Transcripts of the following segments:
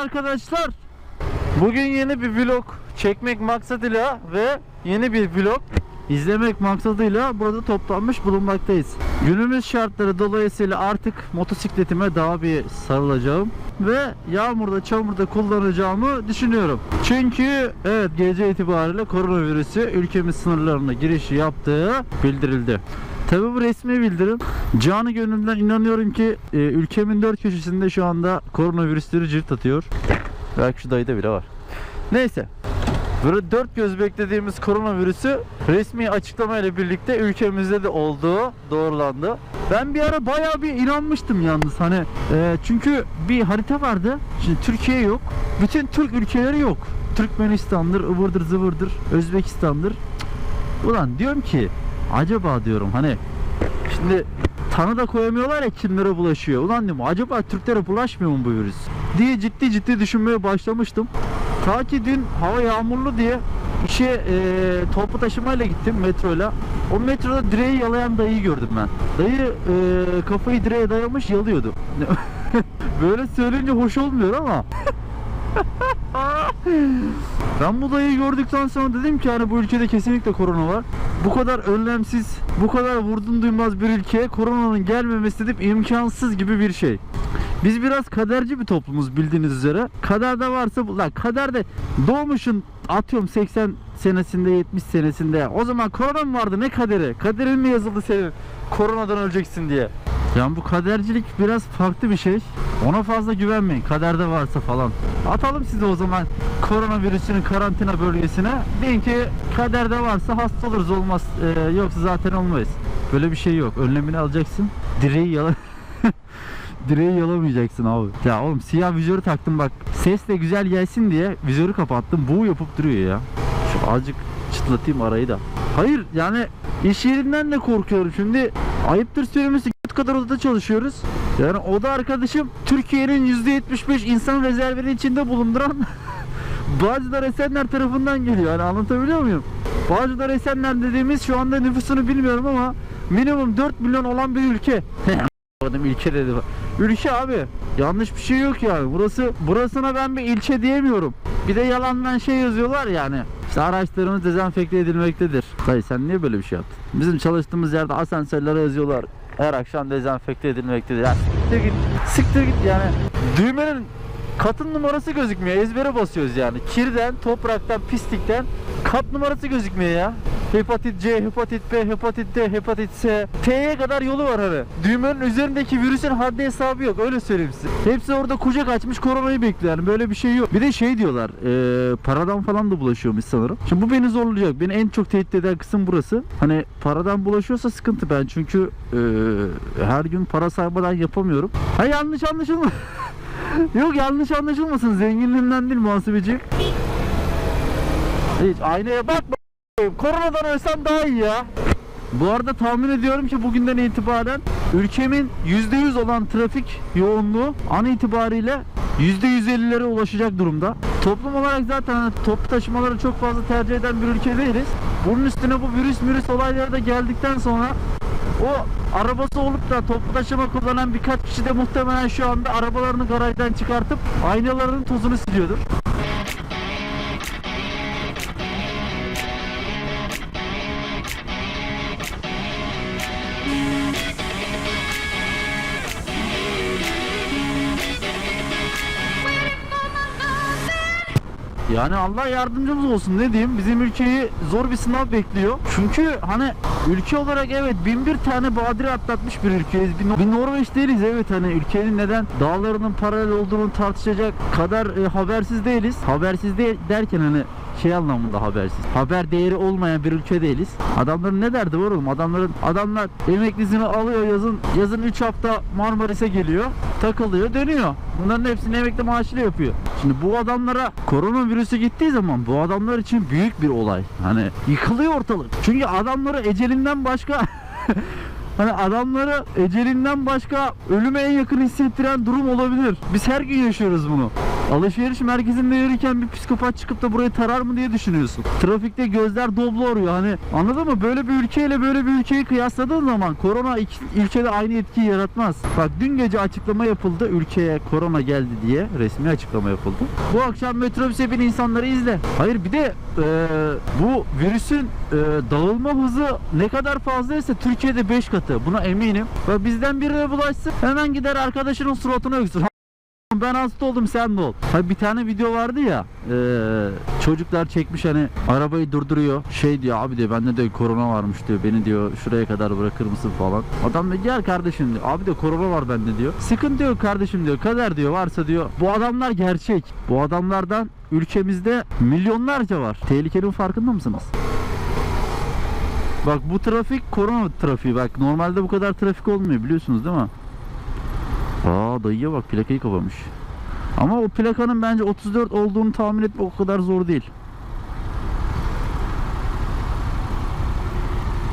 Arkadaşlar. Bugün yeni bir vlog çekmek maksadıyla ve yeni bir vlog izlemek maksadıyla burada toplanmış bulunmaktayız. Günümüz şartları dolayısıyla artık motosikletime daha bir sarılacağım ve yağmurda çamurda kullanacağımı düşünüyorum. Çünkü evet gece itibariyle koronavirüsü ülkemiz sınırlarına girişi yaptığı bildirildi. Tabi bu resmi bildirim. Canı gönülden inanıyorum ki e, ülkemin dört köşesinde şu anda koronavirüsleri cirit atıyor. Belki şu dayıda bile var. Neyse. Böyle dört göz beklediğimiz koronavirüsü resmi açıklamayla birlikte ülkemizde de olduğu doğrulandı. Ben bir ara bayağı bir inanmıştım yalnız hani e, çünkü bir harita vardı. Şimdi Türkiye yok. Bütün Türk ülkeleri yok. Türkmenistan'dır, ıvırdır zıvırdır, Özbekistan'dır. Ulan diyorum ki acaba diyorum hani şimdi tanı da koyamıyorlar ya kimlere bulaşıyor. Ulan diyorum acaba Türklere bulaşmıyor mu bu virüs? Diye ciddi ciddi düşünmeye başlamıştım. Ta ki dün hava yağmurlu diye işe e, toplu taşımayla gittim metroyla. O metroda direği yalayan dayıyı gördüm ben. Dayı e, kafayı direğe dayamış yalıyordu. Böyle söyleyince hoş olmuyor ama. Ben bu dayıyı gördükten sonra dedim ki hani bu ülkede kesinlikle korona var. Bu kadar önlemsiz, bu kadar vurdum duymaz bir ülkeye koronanın gelmemesi dedim imkansız gibi bir şey. Biz biraz kaderci bir toplumuz bildiğiniz üzere. Kaderde varsa lan kaderde doğmuşun atıyorum 80 senesinde 70 senesinde o zaman korona mı vardı ne kaderi? Kaderin mi yazıldı senin koronadan öleceksin diye. Yani bu kadercilik biraz farklı bir şey. Ona fazla güvenmeyin. Kaderde varsa falan. Atalım sizi o zaman koronavirüsünün karantina bölgesine. Deyin ki kaderde varsa hasta oluruz olmaz. Ee, yoksa zaten olmayız. Böyle bir şey yok. Önlemini alacaksın. Direği yala... Direği yalamayacaksın abi. Ya oğlum siyah vizörü taktım bak. Ses de güzel gelsin diye vizörü kapattım. Bu yapıp duruyor ya. Şu azıcık çıtlatayım arayı da. Hayır yani iş yerinden de korkuyorum. Şimdi ayıptır söylemesi kadar odada çalışıyoruz. Yani oda arkadaşım Türkiye'nin %75 insan rezervinin içinde bulunduran Bağcılar Esenler tarafından geliyor. Yani anlatabiliyor muyum? Bağcılar Esenler dediğimiz şu anda nüfusunu bilmiyorum ama minimum 4 milyon olan bir ülke. Adam ilçe dedi. Ülke abi. Yanlış bir şey yok yani. Burası burasına ben bir ilçe diyemiyorum. Bir de yalandan şey yazıyorlar yani. İşte araçlarımız dezenfekte edilmektedir. Dayı sen niye böyle bir şey yaptın? Bizim çalıştığımız yerde asansörlere yazıyorlar. Her akşam dezenfekte edilmektedir. Ya siktir git. Siktir git yani. Düğmenin katın numarası gözükmüyor. Ezbere basıyoruz yani. Kirden, topraktan, pislikten kat numarası gözükmüyor ya. Hepatit C, hepatit B, hepatit D, hepatit S. T'ye kadar yolu var hani. Düğmenin üzerindeki virüsün haddi hesabı yok. Öyle söyleyeyim size. Hepsi orada kucak açmış koronayı bekliyor. Yani böyle bir şey yok. Bir de şey diyorlar. eee, paradan falan da bulaşıyormuş sanırım. Şimdi bu beni zorlayacak. Beni en çok tehdit eden kısım burası. Hani paradan bulaşıyorsa sıkıntı ben. Çünkü eee, her gün para saymadan yapamıyorum. Ha yanlış anlaşılma. Yok yanlış anlaşılmasın. Zenginliğimden değil muhasebeci. Hiç aynaya bakma. Koronadan ölsem daha iyi ya. Bu arada tahmin ediyorum ki bugünden itibaren ülkemin %100 olan trafik yoğunluğu an itibariyle %150'lere ulaşacak durumda. Toplum olarak zaten hani toplu taşımaları çok fazla tercih eden bir ülke değiliz. Bunun üstüne bu virüs virüs olayları da geldikten sonra o arabası olup da toplu taşıma kullanan birkaç kişi de muhtemelen şu anda arabalarını garajdan çıkartıp aynalarının tozunu siliyordur. Yani Allah yardımcımız olsun ne diyeyim bizim ülkeyi zor bir sınav bekliyor. Çünkü hani ülke olarak evet bin bir tane badire atlatmış bir ülkeyiz. Bir, bir Norveç değiliz evet hani ülkenin neden dağlarının paralel olduğunu tartışacak kadar e, habersiz değiliz. Habersiz değil derken hani şey anlamında habersiz. Haber değeri olmayan bir ülke değiliz. Adamların ne derdi var oğlum? Adamların adamlar emeklisini alıyor yazın yazın 3 hafta Marmaris'e geliyor. Takılıyor, dönüyor. Bunların hepsini emekli maaşıyla yapıyor. Şimdi bu adamlara koronavirüsü gittiği zaman bu adamlar için büyük bir olay. Hani yıkılıyor ortalık. Çünkü adamları ecelinden başka Hani adamları ecelinden başka ölüme en yakın hissettiren durum olabilir. Biz her gün yaşıyoruz bunu. Alışveriş merkezinde yürürken bir psikopat çıkıp da burayı tarar mı diye düşünüyorsun. Trafikte gözler doblo oruyor hani anladın mı? Böyle bir ülkeyle böyle bir ülkeyi kıyasladığın zaman korona iki, ülkede aynı etkiyi yaratmaz. Bak dün gece açıklama yapıldı ülkeye korona geldi diye resmi açıklama yapıldı. Bu akşam metrobüse bin insanları izle. Hayır bir de e, bu virüsün e, dağılma hızı ne kadar fazlaysa Türkiye'de 5 katı. Buna eminim. Ve bizden birine bulaşsın hemen gider arkadaşının suratına öksür. Ben hasta oldum sen de ol. Ha bir tane video vardı ya. e, çocuklar çekmiş hani arabayı durduruyor. Şey diyor abi diyor bende de korona varmış diyor. Beni diyor şuraya kadar bırakır mısın falan. Adam da gel kardeşim diyor. Abi de korona var bende diyor. Sıkıntı yok kardeşim diyor. Kader diyor varsa diyor. Bu adamlar gerçek. Bu adamlardan ülkemizde milyonlarca var. Tehlikenin farkında mısınız? Bak bu trafik korona trafiği bak normalde bu kadar trafik olmuyor biliyorsunuz değil mi? Aa dayıya bak plakayı kapamış. Ama o plakanın bence 34 olduğunu tahmin etmek o kadar zor değil.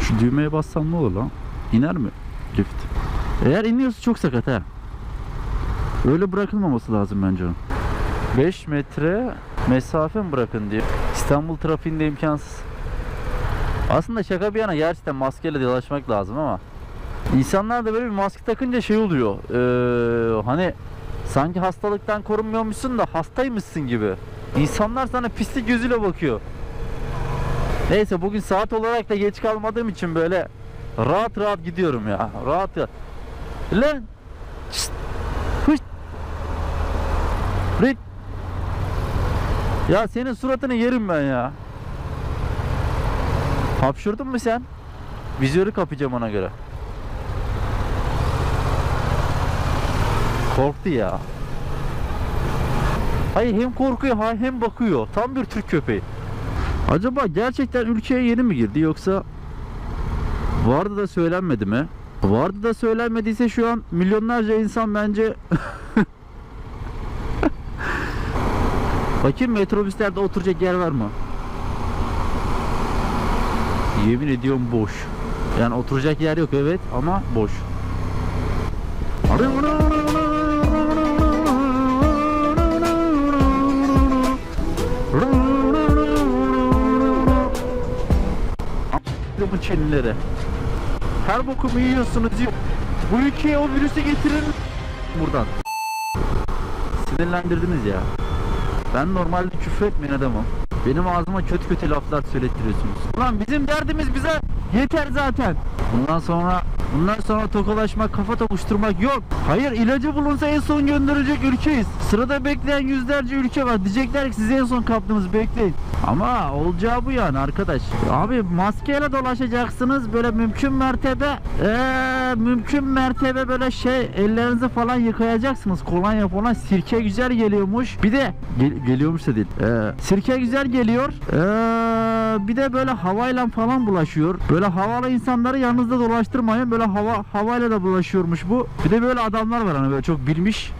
Şu düğmeye bassam ne olur lan? İner mi lift? Eğer iniyorsa çok sakat ha. Öyle bırakılmaması lazım bence onun. 5 metre mesafe mi bırakın diyor. İstanbul trafiğinde imkansız. Aslında şaka bir yana gerçekten maskeyle dolaşmak lazım ama İnsanlar da böyle bir maske takınca şey oluyor. Ee, hani sanki hastalıktan korunmuyormuşsun da hastaymışsın gibi. İnsanlar sana pislik gözüyle bakıyor. Neyse bugün saat olarak da geç kalmadığım için böyle rahat rahat gidiyorum ya. Rahat rahat. Lan! Hışt! Rit! Ya senin suratını yerim ben ya. Hapşurdun mu sen? Vizörü kapayacağım ona göre. Korktu ya. Hayır hem korkuyor ha- hem bakıyor. Tam bir Türk köpeği. Acaba gerçekten ülkeye yeni mi girdi yoksa vardı da söylenmedi mi? Vardı da söylenmediyse şu an milyonlarca insan bence Bakayım metrobüslerde oturacak yer var mı? Yemin ediyorum boş. Yani oturacak yer yok evet ama boş. Bu Çinlilere. Her bokumu yiyorsunuz diyor. Bu ülkeye o virüsü getirin buradan. Sinirlendirdiniz ya. Ben normalde küfür etmeyen adamım. Benim ağzıma kötü kötü laflar söylettiriyorsunuz. Ulan bizim derdimiz bize yeter zaten. Bundan sonra bundan sonra tokalaşmak, kafa tokuşturmak yok. Hayır ilacı bulunsa en son gönderecek ülkeyiz. Sırada bekleyen yüzlerce ülke var. Diyecekler ki siz en son kaptınız bekleyin. Ama olacağı bu yani arkadaş. Abi maskeyle dolaşacaksınız böyle mümkün mertebe eee, mümkün mertebe böyle şey ellerinizi falan yıkayacaksınız. Kolonya falan sirke güzel geliyormuş. Bir de gel- geliyormuş da değil. Eee, sirke güzel geliyor. Eee, bir de böyle havayla falan bulaşıyor. Böyle havalı insanları yanınızda dolaştırmayın. Böyle hava havayla da bulaşıyormuş bu. Bir de böyle adamlar var hani böyle çok bilmiş.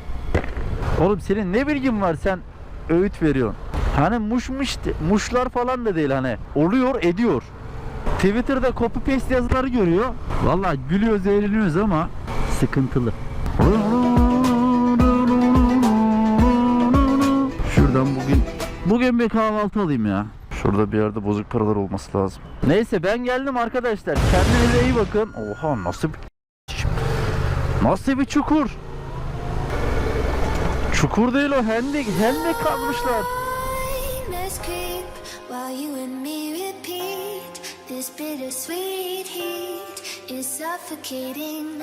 Oğlum senin ne bilgin var sen öğüt veriyorsun. Hani muşmuş muşlar falan da değil hani oluyor ediyor. Twitter'da copy paste yazıları görüyor. Vallahi gülüyoruz eğleniyoruz ama sıkıntılı. Şuradan bugün bugün bir kahvaltı alayım ya. Şurada bir yerde bozuk paralar olması lazım. Neyse ben geldim arkadaşlar. Kendinize iyi bakın. Oha nasıl bir Nasıl bir çukur? Çukur değil o hendek, hendek kazmışlar. This bittersweet heat is suffocating.